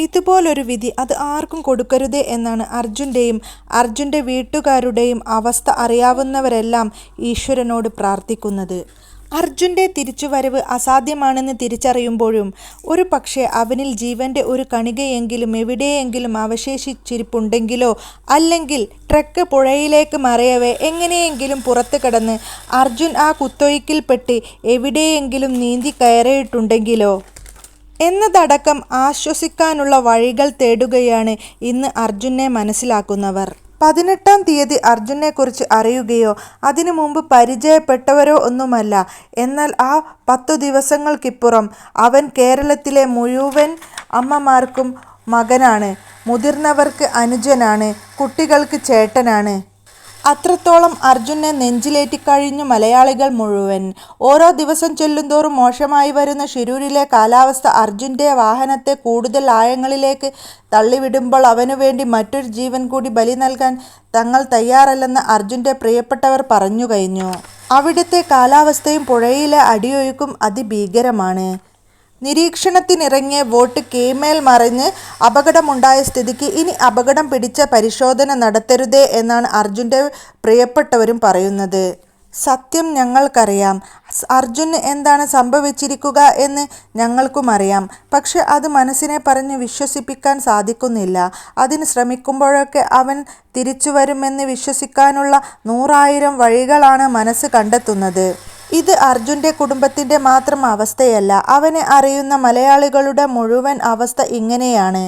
ഇതുപോലൊരു വിധി അത് ആർക്കും കൊടുക്കരുതേ എന്നാണ് അർജുന്റെയും അർജുന്റെ വീട്ടുകാരുടെയും അവസ്ഥ അറിയാവുന്നവരെല്ലാം ഈശ്വരനോട് പ്രാർത്ഥിക്കുന്നത്. അർജുന്റെ തിരിച്ചുവരവ് അസാധ്യമാണെന്ന് തിരിച്ചറിയുമ്പോഴും ഒരു പക്ഷേ അവനിൽ ജീവന്റെ ഒരു കണികയെങ്കിലും എവിടെയെങ്കിലും അവശേഷിച്ചിരിപ്പുണ്ടെങ്കിലോ അല്ലെങ്കിൽ ട്രക്ക് പുഴയിലേക്ക് മറിയവേ എങ്ങനെയെങ്കിലും പുറത്ത് കടന്ന് അർജുൻ ആ കുത്തൊഴുക്കിൽപ്പെട്ട് എവിടെയെങ്കിലും നീന്തി കയറിയിട്ടുണ്ടെങ്കിലോ എന്നതടക്കം ആശ്വസിക്കാനുള്ള വഴികൾ തേടുകയാണ് ഇന്ന് അർജുനെ മനസ്സിലാക്കുന്നവർ. പതിനെട്ടാം തീയതി അർജുനെക്കുറിച്ച് അറിയുകയോ അതിനു മുമ്പ് പരിചയപ്പെട്ടവരോ ഒന്നുമല്ല. എന്നാൽ ആ പത്തു ദിവസങ്ങൾക്കിപ്പുറം അവൻ കേരളത്തിലെ മുഴുവൻ അമ്മമാർക്കും മകനാണ്. മുതിർന്നവർക്ക് അനുജനാണ്. കുട്ടികൾക്ക് ചേട്ടനാണ്. അത്രത്തോളം അർജുനെ നെഞ്ചിലേറ്റിക്കഴിഞ്ഞു മലയാളികൾ മുഴുവൻ. ഓരോ ദിവസം ചെല്ലുന്തോറും മോശമായി വരുന്ന ഷിരൂരിലെ കാലാവസ്ഥ അർജുന്റെ വാഹനത്തെ കൂടുതൽ ആഴങ്ങളിലേക്ക് തള്ളിവിടുമ്പോൾ അവനുവേണ്ടി മറ്റൊരു ജീവൻ കൂടി ബലി നൽകാൻ തങ്ങൾ തയ്യാറല്ലെന്ന് അർജുന്റെ പ്രിയപ്പെട്ടവർ പറഞ്ഞു കഴിഞ്ഞു അവിടുത്തെ കാലാവസ്ഥയും പുഴയിലെ അടിയൊഴുക്കും അതിഭീകരമാണ്. നിരീക്ഷണത്തിനിറങ്ങിയ വോട്ട് കീഴ്മേൽ മറിഞ്ഞ് അപകടമുണ്ടായ സ്ഥിതിക്ക് ഇനി അപകടം പിടിച്ച പരിശോധന നടത്തരുതേ എന്നാണ് അർജുന്റെ പ്രിയപ്പെട്ടവരും പറയുന്നത്. സത്യം ഞങ്ങൾക്കറിയാം. അർജുന് എന്താണ് സംഭവിച്ചിരിക്കുക എന്ന് ഞങ്ങൾക്കും അറിയാം പക്ഷെ അത് മനസ്സിനെ പറഞ്ഞ് വിശ്വസിപ്പിക്കാൻ സാധിക്കുന്നില്ല. അതിന് ശ്രമിക്കുമ്പോഴൊക്കെ അവൻ തിരിച്ചു വരുമെന്ന് വിശ്വസിക്കാനുള്ള നൂറായിരം വഴികളാണ് മനസ്സ് കണ്ടെത്തുന്നത്. ഇത് അർജുന്റെ കുടുംബത്തിന്റെ മാത്രം അവസ്ഥയല്ല. അവനെ അറിയുന്ന മലയാളികളുടെ മുഴുവൻ അവസ്ഥ ഇങ്ങനെയാണ്.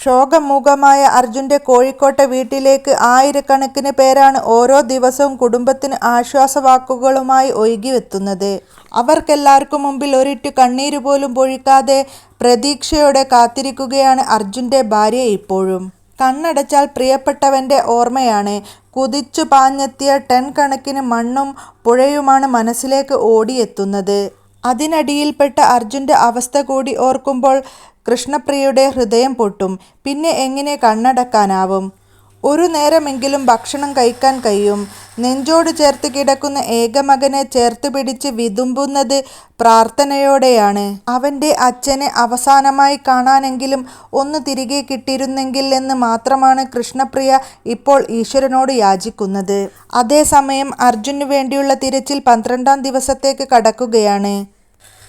ശോകമൂകമായ അർജുന്റെ കോഴിക്കോട്ടെ വീട്ടിലേക്ക് ആയിരക്കണക്കിന് പേരാണ് ഓരോ ദിവസവും കുടുംബത്തിന് ആശ്വാസവാക്കുകളുമായി ഒഴുകിയെത്തുന്നത്. അവർക്കെല്ലാവർക്കും മുമ്പിൽ ഒരിറ്റു കണ്ണീരുപോലും പൊഴിക്കാതെ പ്രതീക്ഷയോടെ കാത്തിരിക്കുകയാണ് അർജുന്റെ ഭാര്യ ഇപ്പോഴും. കണ്ണടച്ചാൽ പ്രിയപ്പെട്ടവന്റെ ഓർമ്മയാണ്. കുതിച്ചുപാഞ്ഞെത്തിയ ടൺ കണക്കിന് മണ്ണും പുഴയുമാണ് മനസ്സിലേക്ക് ഓടിയെത്തുന്നത്. അതിനടിയിൽപ്പെട്ട അർജുന്റെ അവസ്ഥ കൂടി ഓർക്കുമ്പോൾ കൃഷ്ണപ്രിയയുടെ ഹൃദയം പൊട്ടും. പിന്നെ എങ്ങനെ കണ്ണടക്കാനാവും. ഒരു നേരമെങ്കിലും ഭക്ഷണം കഴിക്കാൻ കഴിയും. നെഞ്ചോട് ചേർത്ത് കിടക്കുന്ന ഏകമകനെ ചേർത്ത് പിടിച്ച് വിതുമ്പുന്നത് പ്രാർത്ഥനയോടെയാണ്. അവന്റെ അച്ഛനെ അവസാനമായി കാണാനെങ്കിലും ഒന്ന് തിരികെ കിട്ടിയിരുന്നെങ്കിൽ എന്ന് മാത്രമാണ് കൃഷ്ണപ്രിയ ഇപ്പോൾ ഈശ്വരനോട് യാചിക്കുന്നത്. അതേസമയം അർജുന് വേണ്ടിയുള്ള തിരച്ചിൽ പന്ത്രണ്ടാം ദിവസത്തേക്ക് കടക്കുകയാണ്.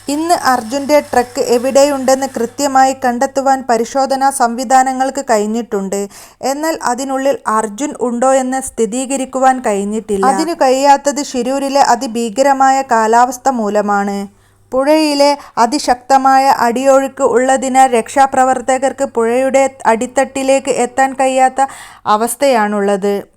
ഇന്ന് അർജുന്റെ ട്രക്ക് എവിടെയുണ്ടെന്ന് കൃത്യമായി കണ്ടെത്തുവാൻ പരിശോധനാ സംവിധാനങ്ങൾക്ക് കഴിഞ്ഞിട്ടുണ്ട്. എന്നാൽ അതിനുള്ളിൽ അർജുൻ ഉണ്ടോ എന്ന് സ്ഥിരീകരിക്കുവാൻ കഴിഞ്ഞിട്ടില്ല. അതിനു കഴിയാത്തത് ഷിരൂരിലെ അതിഭീകരമായ കാലാവസ്ഥ മൂലമാണ്. പുഴയിലെ അതിശക്തമായ അടിയൊഴുക്ക് ഉള്ളതിനാൽ രക്ഷാപ്രവർത്തകർക്ക് പുഴയുടെ അടിത്തട്ടിലേക്ക് എത്താൻ കഴിയാത്ത അവസ്ഥയാണുള്ളത്.